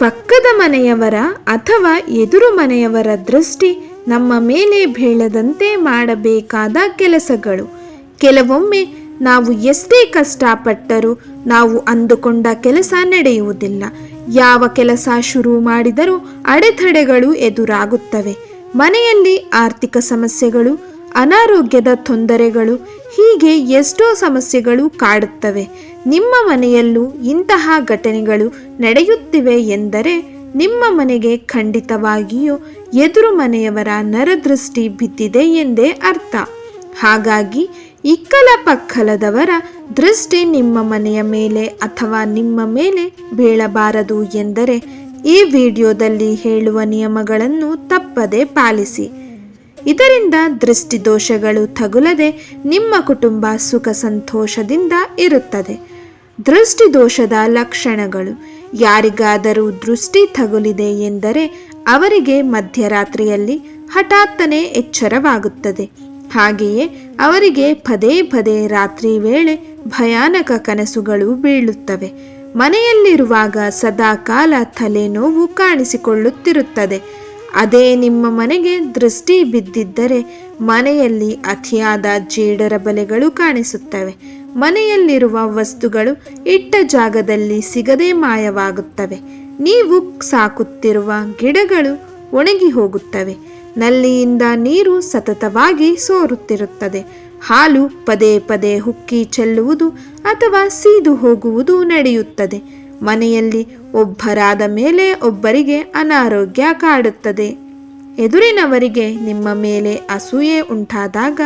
ಪಕ್ಕದ ಮನೆಯವರ ಅಥವಾ ಎದುರು ಮನೆಯವರ ದೃಷ್ಟಿ ನಮ್ಮ ಮೇಲೆ ಬೀಳದಂತೆ ಮಾಡಬೇಕಾದ ಕೆಲಸಗಳು. ಕೆಲವೊಮ್ಮೆ ನಾವು ಎಷ್ಟೇ ಕಷ್ಟಪಟ್ಟರೂ ನಾವು ಅಂದುಕೊಂಡ ಕೆಲಸ ನಡೆಯುವುದಿಲ್ಲ. ಯಾವ ಕೆಲಸ ಶುರು ಮಾಡಿದರೂ ಅಡೆತಡೆಗಳು ಎದುರಾಗುತ್ತವೆ. ಮನೆಯಲ್ಲಿ ಆರ್ಥಿಕ ಸಮಸ್ಯೆಗಳು ಅನಾರೋಗ್ಯದ ತೊಂದರೆಗಳು ಹೀಗೆ ಎಷ್ಟೋ ಸಮಸ್ಯೆಗಳು ಕಾಡುತ್ತವೆ. ನಿಮ್ಮ ಮನೆಯಲ್ಲೂ ಇಂತಹ ಘಟನೆಗಳು ನಡೆಯುತ್ತಿವೆ ಎಂದರೆ ನಿಮ್ಮ ಮನೆಗೆ ಖಂಡಿತವಾಗಿಯೂ ಎದುರು ಮನೆಯವರ ನರದೃಷ್ಟಿ ಬಿದ್ದಿದೆ ಎಂದೇ ಅರ್ಥ. ಹಾಗಾಗಿ ಇಕ್ಕಲ ಪಕ್ಕಲದವರ ದೃಷ್ಟಿ ನಿಮ್ಮ ಮನೆಯ ಮೇಲೆ ಅಥವಾ ನಿಮ್ಮ ಮೇಲೆ ಬೀಳಬಾರದು ಎಂದರೆ ಈ ವಿಡಿಯೋದಲ್ಲಿ ಹೇಳುವ ನಿಯಮಗಳನ್ನು ತಪ್ಪದೆ ಪಾಲಿಸಿ. ಇದರಿಂದ ದೃಷ್ಟಿದೋಷಗಳು ತಗುಲದೆ ನಿಮ್ಮ ಕುಟುಂಬ ಸುಖ ಸಂತೋಷದಿಂದ ಇರುತ್ತದೆ. ದೃಷ್ಟಿದೋಷದ ಲಕ್ಷಣಗಳು, ಯಾರಿಗಾದರೂ ದೃಷ್ಟಿ ತಗುಲಿದೆ ಎಂದರೆ ಅವರಿಗೆ ಮಧ್ಯರಾತ್ರಿಯಲ್ಲಿ ಹಠಾತ್ತನೆ ಎಚ್ಚರವಾಗುತ್ತದೆ. ಹಾಗೆಯೇ ಅವರಿಗೆ ಪದೇ ಪದೇ ರಾತ್ರಿ ವೇಳೆ ಭಯಾನಕ ಕನಸುಗಳು ಬೀಳುತ್ತವೆ. ಮನೆಯಲ್ಲಿರುವಾಗ ಸದಾ ಕಾಲ ತಲೆನೋವು ಕಾಣಿಸಿಕೊಳ್ಳುತ್ತಿರುತ್ತದೆ. ಅದೇ ನಿಮ್ಮ ಮನೆಗೆ ದೃಷ್ಟಿ ಬಿದ್ದಿದ್ದರೆ ಮನೆಯಲ್ಲಿ ಅತಿಯಾದ ಜೇಡರ ಬಲೆಗಳು ಕಾಣಿಸುತ್ತವೆ. ಮನೆಯಲ್ಲಿರುವ ವಸ್ತುಗಳು ಇಟ್ಟ ಜಾಗದಲ್ಲಿ ಸಿಗದೆ ಮಾಯವಾಗುತ್ತವೆ. ನೀವು ಸಾಕುತ್ತಿರುವ ಗಿಡಗಳು ಒಣಗಿ ಹೋಗುತ್ತವೆ. ನಲ್ಲಿಯಿಂದ ನೀರು ಸತತವಾಗಿ ಸೋರುತ್ತಿರುತ್ತದೆ. ಹಾಲು ಪದೇ ಪದೇ ಹುಕ್ಕಿ ಚೆಲ್ಲುವುದು ಅಥವಾ ಸೀದು ಹೋಗುವುದು ನಡೆಯುತ್ತದೆ. ಮನೆಯಲ್ಲಿ ಒಬ್ಬರಾದ ಮೇಲೆ ಒಬ್ಬರಿಗೆ ಅನಾರೋಗ್ಯ ಕಾಡುತ್ತದೆ. ಎದುರಿನವರಿಗೆ ನಿಮ್ಮ ಮೇಲೆ ಅಸೂಯೆ ಉಂಟಾದಾಗ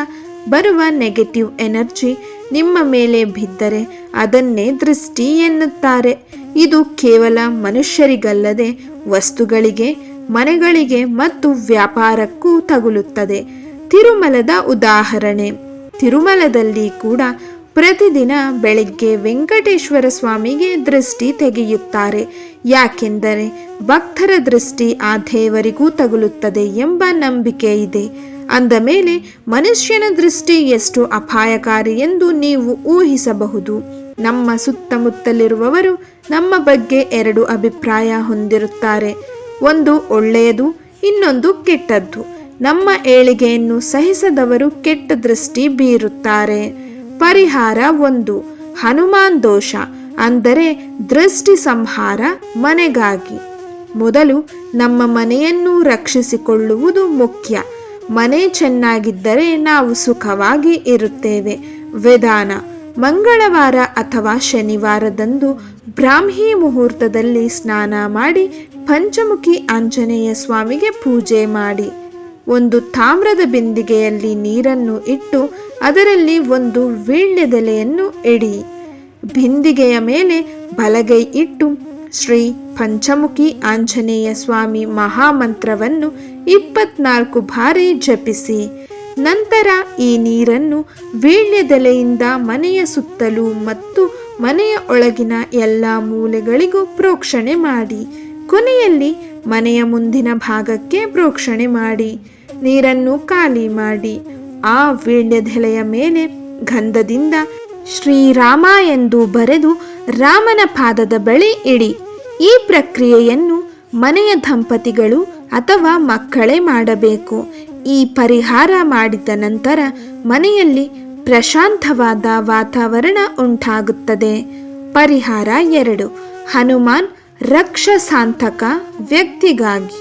ಬರುವ ನೆಗೆಟಿವ್ ಎನರ್ಜಿ ನಿಮ್ಮ ಮೇಲೆ ಬಿದ್ದರೆ ಅದನ್ನೇ ದೃಷ್ಟಿ ಎನ್ನುತ್ತಾರೆ. ಇದು ಕೇವಲ ಮನುಷ್ಯರಿಗಲ್ಲದೆ ವಸ್ತುಗಳಿಗೆ, ಮನೆಗಳಿಗೆ ಮತ್ತು ವ್ಯಾಪಾರಕ್ಕೂ ತಗುಲುತ್ತದೆ. ತಿರುಮಲದ ಉದಾಹರಣೆ. ತಿರುಮಲದಲ್ಲಿ ಕೂಡ ಪ್ರತಿದಿನ ಬೆಳಗ್ಗೆ ವೆಂಕಟೇಶ್ವರ ಸ್ವಾಮಿಗೆ ದೃಷ್ಟಿ ತೆಗೆಯುತ್ತಾರೆ. ಯಾಕೆಂದರೆ ಭಕ್ತರ ದೃಷ್ಟಿ ಆ ದೇವರಿಗೂ ತಗುಲುತ್ತದೆ ಎಂಬ ನಂಬಿಕೆ ಇದೆ. ಅಂದ ಮೇಲೆ ಮನುಷ್ಯನ ದೃಷ್ಟಿ ಎಷ್ಟು ಅಪಾಯಕಾರಿ ಎಂದು ನೀವು ಊಹಿಸಬಹುದು. ನಮ್ಮ ಸುತ್ತಮುತ್ತಲಿರುವವರು ನಮ್ಮ ಬಗ್ಗೆ ಎರಡು ಅಭಿಪ್ರಾಯ ಹೊಂದಿರುತ್ತಾರೆ. ಒಂದು ಒಳ್ಳೆಯದು, ಇನ್ನೊಂದು ಕೆಟ್ಟದ್ದು. ನಮ್ಮ ಏಳಿಗೆಯನ್ನು ಸಹಿಸದವರು ಕೆಟ್ಟ ದೃಷ್ಟಿ ಬೀರುತ್ತಾರೆ. ಪರಿಹಾರ ಒಂದು, ಹನುಮಾನ್ ದೋಷ, ಅಂದರೆ ದೃಷ್ಟಿ ಸಂಹಾರ ಮನೆಗಾಗಿ. ಮೊದಲು ನಮ್ಮ ಮನೆಯನ್ನು ರಕ್ಷಿಸಿಕೊಳ್ಳುವುದು ಮುಖ್ಯ. ಮನೆ ಚೆನ್ನಾಗಿದ್ದರೆ ನಾವು ಸುಖವಾಗಿ ಇರುತ್ತೇವೆ. ವಿಧಾನ ಮಂಗಳವಾರ ಅಥವಾ ಶನಿವಾರದಂದು ಬ್ರಾಹ್ಮಿ ಮುಹೂರ್ತದಲ್ಲಿ ಸ್ನಾನ ಮಾಡಿ ಪಂಚಮುಖಿ ಆಂಜನೇಯ ಸ್ವಾಮಿಗೆ ಪೂಜೆ ಮಾಡಿ. ಒಂದು ತಾಮ್ರದ ಬಿಂದಿಗೆಯಲ್ಲಿ ನೀರನ್ನು ಇಟ್ಟು ಅದರಲ್ಲಿ ಒಂದು ವೀಳ್ಯದೆಲೆಯನ್ನು ಎಡಿ. ಬಿಂದಿಗೆಯ ಮೇಲೆ ಬಲಗೈ ಇಟ್ಟು ಶ್ರೀ ಪಂಚಮುಖಿ ಆಂಜನೇಯ ಸ್ವಾಮಿ ಮಹಾಮಂತ್ರವನ್ನು ಇಪ್ಪತ್ನಾಲ್ಕು ಬಾರಿ ಜಪಿಸಿ. ನಂತರ ಈ ನೀರನ್ನು ವೀಳ್ಯದೆಲೆಯಿಂದ ಮನೆಯ ಸುತ್ತಲೂ ಮತ್ತು ಮನೆಯ ಒಳಗಿನ ಎಲ್ಲ ಮೂಲೆಗಳಿಗೂ ಪ್ರೋಕ್ಷಣೆ ಮಾಡಿ. ಕೊನೆಯಲ್ಲಿ ಮನೆಯ ಮುಂದಿನ ಭಾಗಕ್ಕೆ ಪ್ರೋಕ್ಷಣೆ ಮಾಡಿ. ನೀರನ್ನು ಖಾಲಿ ಮಾಡಿ. ಆ ವೀಣ್ಯದೆಲೆಯ ಮೇಲೆ ಗಂಧದಿಂದ ಶ್ರೀರಾಮ ಎಂದು ಬರೆದು ರಾಮನ ಪಾದದ ಬಳಿ ಇಡಿ. ಈ ಪ್ರಕ್ರಿಯೆಯನ್ನು ಮನೆಯ ದಂಪತಿಗಳು ಅಥವಾ ಮಕ್ಕಳೇ ಮಾಡಬೇಕು. ಈ ಪರಿಹಾರ ಮಾಡಿದ ನಂತರ ಮನೆಯಲ್ಲಿ ಪ್ರಶಾಂತವಾದ ವಾತಾವರಣ ಉಂಟಾಗುತ್ತದೆ. ಪರಿಹಾರ ಎರಡು. ಹನುಮಾನ್ ರಕ್ಷಸಾಂತಕ ವ್ಯಕ್ತಿಗಾಗಿ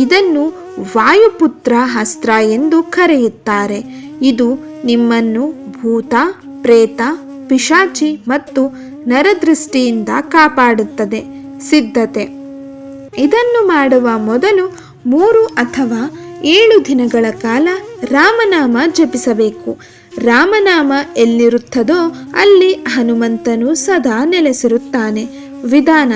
ಇದನ್ನು ವಾಯುಪುತ್ರ ಅಸ್ತ್ರ ಎಂದು ಕರೆಯುತ್ತಾರೆ. ಇದು ನಿಮ್ಮನ್ನು ಭೂತ, ಪ್ರೇತ, ಪಿಶಾಚಿ ಮತ್ತು ನರದೃಷ್ಟಿಯಿಂದ ಕಾಪಾಡುತ್ತದೆ, ಸಿದ್ಧತೆ. ಇದನ್ನು ಮಾಡುವ ಮೊದಲು ಮೂರು ಅಥವಾ ಏಳು ದಿನಗಳ ಕಾಲ ರಾಮನಾಮ ಜಪಿಸಬೇಕು. ರಾಮನಾಮ ಎಲ್ಲಿರುತ್ತದೋ ಅಲ್ಲಿ ಹನುಮಂತನು ಸದಾ ನೆಲೆಸಿರುತ್ತಾನೆ. ವಿಧಾನ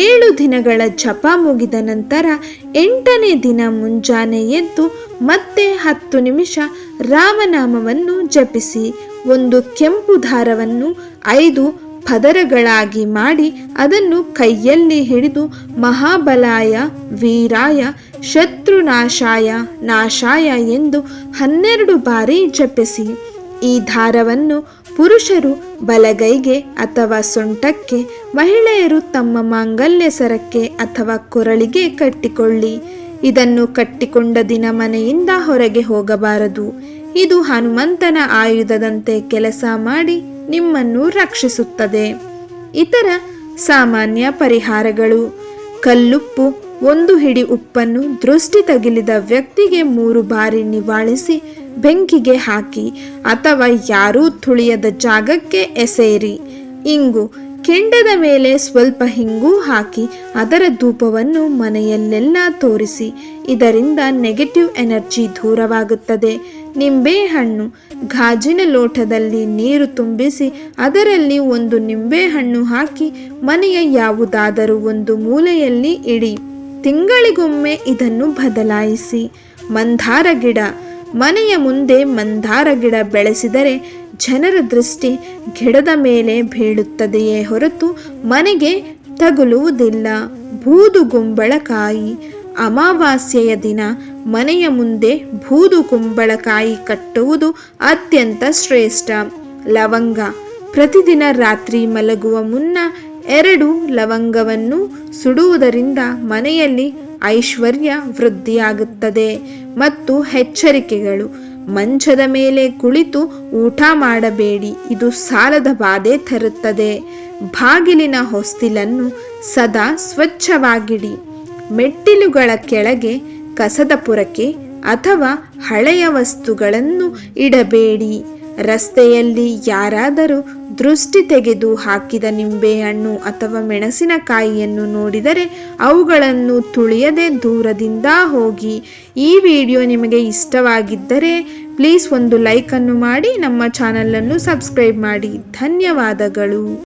ಏಳು ದಿನಗಳ ಜಪ ಮುಗಿದ ನಂತರ ಎಂಟನೇ ದಿನ ಮುಂಜಾನೆ ಎದ್ದು ಮತ್ತೆ ಹತ್ತು ನಿಮಿಷ ರಾಮನಾಮವನ್ನು ಜಪಿಸಿ, ಒಂದು ಕೆಂಪು ದಾರವನ್ನು ಐದು ಪದರಗಳಾಗಿ ಮಾಡಿ ಅದನ್ನು ಕೈಯಲ್ಲಿ ಹಿಡಿದು ಮಹಾಬಲಾಯ, ವೀರಾಯ, ಶತ್ರುನಾಶಾಯ, ನಾಶಾಯ ಎಂದು ಹನ್ನೆರಡು ಬಾರಿ ಜಪಿಸಿ. ಈ ದಾರವನ್ನು ಪುರುಷರು ಬಲಗೈಗೆ ಅಥವಾ ಸೊಂಟಕ್ಕೆ, ಮಹಿಳೆಯರು ತಮ್ಮ ಮಾಂಗಲ್ಯ ಸರಕ್ಕೆ ಅಥವಾ ಕೊರಳಿಗೆ ಕಟ್ಟಿಕೊಳ್ಳಿ. ಇದನ್ನು ಕಟ್ಟಿಕೊಂಡ ದಿನ ಮನೆಯಿಂದ ಹೊರಗೆ ಹೋಗಬಾರದು. ಇದು ಹನುಮಂತನ ಆಯುಧದಂತೆ ಕೆಲಸ ಮಾಡಿ ನಿಮ್ಮನ್ನು ರಕ್ಷಿಸುತ್ತದೆ. ಇತರ ಸಾಮಾನ್ಯ ಪರಿಹಾರಗಳು. ಕಲ್ಲುಪ್ಪು ಒಂದು ಹಿಡಿ ಉಪ್ಪನ್ನು ದೃಷ್ಟಿ ತಗಿಲಿದ ವ್ಯಕ್ತಿಗೆ ಮೂರು ಬಾರಿ ನಿವಾಳಿಸಿ ಬೆಂಕಿಗೆ ಹಾಕಿ ಅಥವಾ ಯಾರೂ ತುಳಿಯದ ಜಾಗಕ್ಕೆ ಎಸೆಯಿರಿ ಇಂಗು ಕೆಂಡದ ಮೇಲೆ ಸ್ವಲ್ಪ ಹಿಂಗು ಹಾಕಿ ಅದರ ಧೂಪವನ್ನು ಮನೆಯಲ್ಲೆಲ್ಲ ತೋರಿಸಿ. ಇದರಿಂದ ನೆಗೆಟಿವ್ ಎನರ್ಜಿ ದೂರವಾಗುತ್ತದೆ. ನಿಂಬೆಹಣ್ಣು ಗಾಜಿನ ಲೋಟದಲ್ಲಿ ನೀರು ತುಂಬಿಸಿ ಅದರಲ್ಲಿ ಒಂದು ನಿಂಬೆಹಣ್ಣು ಹಾಕಿ ಮನೆಯ ಯಾವುದಾದರೂ ಒಂದು ಮೂಲೆಯಲ್ಲಿ ಇಡಿ. ತಿಂಗಳಿಗೊಮ್ಮೆ ಇದನ್ನು ಬದಲಾಯಿಸಿ. ಮಂದಾರ ಗಿಡ ಮನೆಯ ಮುಂದೆ ಮಂದಾರ ಗಿಡ ಬೆಳೆಸಿದರೆ ಜನರ ದೃಷ್ಟಿ ಗಿಡದ ಮೇಲೆ ಬೀಳುತ್ತದೆಯೇ ಹೊರತು ಮನೆಗೆ ತಗುಲುವುದಿಲ್ಲ. ಬೂದುಗುಂಬಳಕಾಯಿ ಅಮಾವಾಸ್ಯೆಯ ದಿನ ಮನೆಯ ಮುಂದೆ ಬೂದು ಕುಂಬಳಕಾಯಿ ಕಟ್ಟುವುದು ಅತ್ಯಂತ ಶ್ರೇಷ್ಠ. ಲವಂಗ ಪ್ರತಿದಿನ ರಾತ್ರಿ ಮಲಗುವ ಮುನ್ನ ಎರಡು ಲವಂಗವನ್ನು ಸುಡುವುದರಿಂದ ಮನೆಯಲ್ಲಿ ಐಶ್ವರ್ಯ ವೃದ್ಧಿಯಾಗುತ್ತದೆ ಮತ್ತು ಎಚ್ಚರಿಕೆಗಳು. ಮಂಚದ ಮೇಲೆ ಕುಳಿತು ಊಟ ಮಾಡಬೇಡಿ, ಇದು ಸಾಲದ ಬಾಧೆ ತರುತ್ತದೆ. ಬಾಗಿಲಿನ ಹೊಸ್ತಿಲನ್ನು ಸದಾ ಸ್ವಚ್ಛವಾಗಿಡಿ. ಮೆಟ್ಟಿಲುಗಳ ಕೆಳಗೆ ಕಸದ ಪುರಕೆ ಅಥವಾ ಹಳೆಯ ವಸ್ತುಗಳನ್ನು ಇಡಬೇಡಿ. ರಸ್ತೆಯಲ್ಲಿ ಯಾರಾದರೂ ದೃಷ್ಟಿ ತೆಗೆದು ಹಾಕಿದ ನಿಂಬೆಹಣ್ಣು ಅಥವಾ ಮೆಣಸಿನಕಾಯಿಯನ್ನು ನೋಡಿದರೆ ಅವುಗಳನ್ನು ತುಳಿಯದೆ ದೂರದಿಂದ ಹೋಗಿ ಈ ವಿಡಿಯೋ ನಿಮಗೆ ಇಷ್ಟವಾಗಿದ್ದರೆ ಪ್ಲೀಸ್ ಒಂದು ಲೈಕನ್ನು ಮಾಡಿ ನಮ್ಮ ಚಾನಲನ್ನು ಸಬ್ಸ್ಕ್ರೈಬ್ ಮಾಡಿ. ಧನ್ಯವಾದಗಳು.